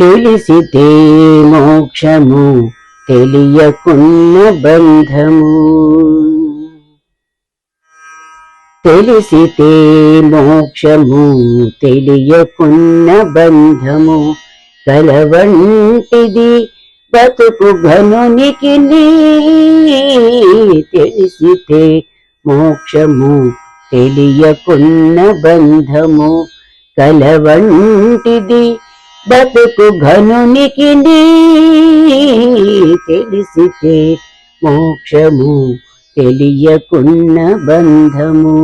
తెలిసితే మోక్షము తెలియకున్న బంధము. తెలిసితే మోక్షము తెలియకున్న బంధము. కలవంటిది బతుకు ఘనునికి తెలిసితే మోక్షము తెలియకున్న బంధము. కలవంటిది బతుకు ఘనునికి తెలిసితే మోక్షము తెలియకున్న బంధము.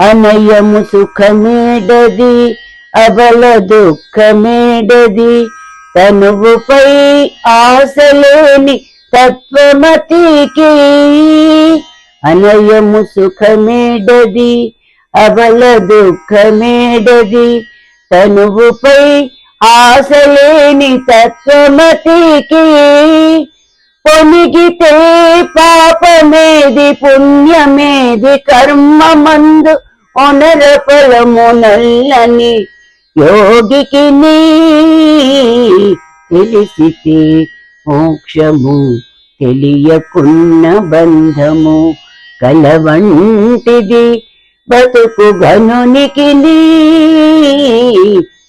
అనయము సుఖమేడది అబల దుఃఖమేడది తనువుపై ఆశలేని తత్వమతికి అనయము సుఖమేడది అవల దుఃఖమేడది తనువుపై ఆశలేని తత్వమతికి పొనిగితే పాపమేది పుణ్యమేది కర్మమందు ఒనర ఫలము నల్లని యోగికి నీ తెలిసితే మోక్షము తెలియకున్న బంధము కలవంటిది. బతుకు గనునికి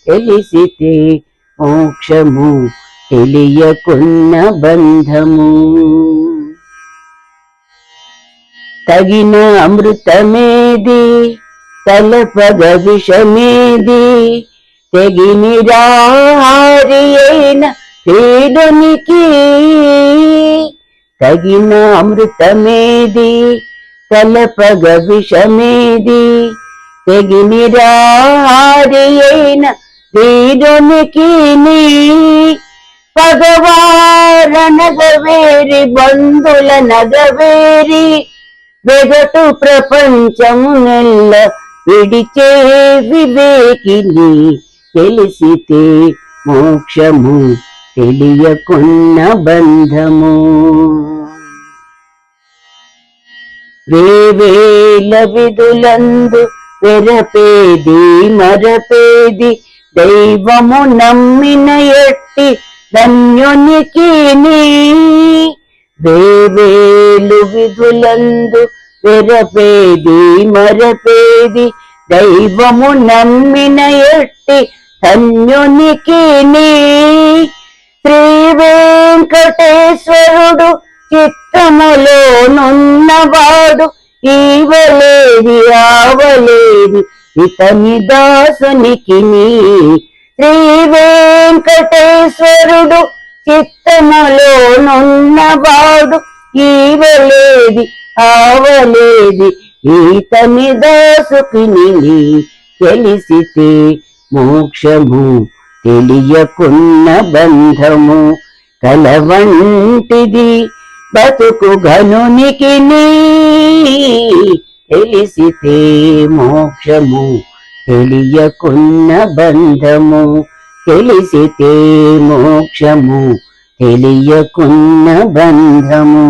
తెలిసితే మోక్షము తెలియకున్న బంధము. తగిన అమృతమేది తలపగ విషమేది తెగిని రాహారి అయిన పేదనికి తగిన అమృతమేది తలపగ విషమేది తెగిని రాహారి అయిన నీ. పగవార నగవేరి బంధుల నగవేరి. వెగటు ప్రపంచము నెల్ల విడిచే వివేకిని తెలిసితే మోక్షము తెలియకున్న బంధము. వేవేల విధులందు వెరపేది మరపేది దైవము నమ్మిన ఎట్టి ధన్యునికి వేవేలు విధులందు వెరపేది మరపేది దైవము నమ్మిన ఎట్టి ధన్యునికి నీ. శ్రీ వెంకటేశ్వరుడు చిత్తములోనున్నవాడు ఇవ్వలేది ఆవలేది ఇతని దాసునికి శ్రీ వెంకటేశ్వరుడు చిత్తములోనున్నవాడు. ఇవ్వలేది ఆవలేది ఈతని దాసుకిని తెలిసితే మోక్షము తెలియకున్న బంధము కలవంటిది. బతుకు ఘనునికి తెలిసితే మోక్షము తెలియకున్న బంధము తెలిసితే మోక్షము తెలియకున్న బంధము.